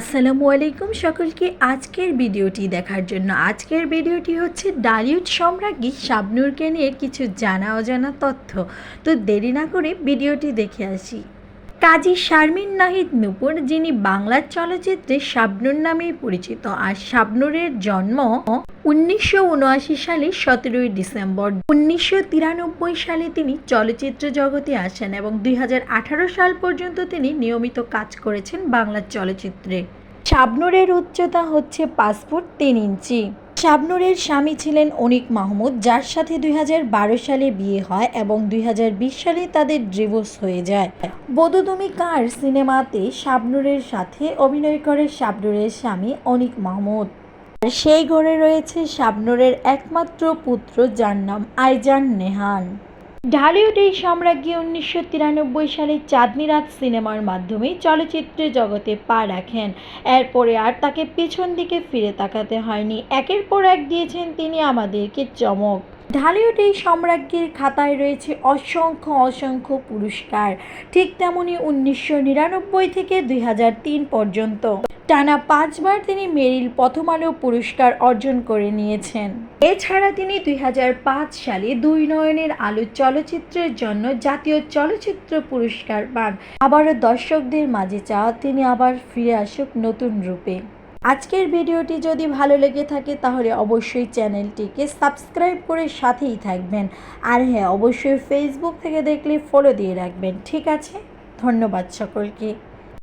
আসসালামু আলাইকুম সকলকে আজকের ভিডিওটি দেখার জন্য। আজকের ভিডিওটি হচ্ছে ডালিউড সম্রাজ্ঞী শাবনুরকে নিয়ে কিছু জানা অজানা তথ্য। তো দেরি না করে ভিডিওটি দেখে আসি। কাজী শারমিন নাহিদ নূপুর, যিনি বাংলার চলচ্চিত্রে শাবনুর নামেই পরিচিত। আর শাবনূরের জন্ম উনিশশো উনআশি সালে সতেরোই ডিসেম্বর। উনিশশো তিরানব্বই সালে তিনি চলচ্চিত্র জগতে আসেন এবং দুই হাজার আঠারো সাল পর্যন্ত তিনি নিয়মিত কাজ করেছেন বাংলার চলচ্চিত্রে। শাবনূরের উচ্চতা হচ্ছে ফুট তিন ইঞ্চি। শাবনূরের স্বামী ছিলেন অনিক মাহমুদ, যার সাথে দুই হাজার বারো সালে বিয়ে হয় এবং দুই হাজার বিশ সালে তাদের ডিভোর্স হয়ে যায়। বধু কার সিনেমাতে শাবনুরের সাথে অভিনয় করে শাবনুরের স্বামী অনিক মাহমুদ। সেই ঘরে রয়েছে শাবনুরের একমাত্র পুত্র, যার নাম আইজান নেহান। ঢালিউড এই সম্রাজ্ঞী উনিশশো তিরানব্বই সালে চাঁদনি রাত সিনেমার মাধ্যমে চলচ্চিত্র জগতে পা রাখেন। এরপরে আর তাকে পিছন দিকে ফিরে তাকাতে হয়নি। একের পর এক দিয়েছেন তিনি আমাদেরকে চমক। ঢালিউড এই সম্রাজ্ঞীর খাতায় রয়েছে অসংখ্য অসংখ্য পুরস্কার। ঠিক তেমনি উনিশশো নিরানব্বই থেকে দুই হাজার তিন পর্যন্ত। টানা পাঁচবার তিনি মেরিল প্রথম আলো পুরস্কার অর্জন করে নিয়েছেন। এছাড়া তিনি দুই হাজার পাঁচ সালে দুই নয়নের আলো চলচ্চিত্রের জন্য জাতীয় চলচ্চিত্র পুরস্কার পান। আবারও দর্শকদের মাঝে চাওয়া তিনি আবার ফিরে আসুক নতুন রূপে। আজকের ভিডিওটি যদি ভালো লেগে থাকে তাহলে অবশ্যই চ্যানেলটিকে সাবস্ক্রাইব করে সাথেই থাকবেন। আর হ্যাঁ অবশ্যই ফেসবুক থেকে দেখলে ফলো দিয়ে রাখবেন। ঠিক আছে? ধন্যবাদ সকলকে।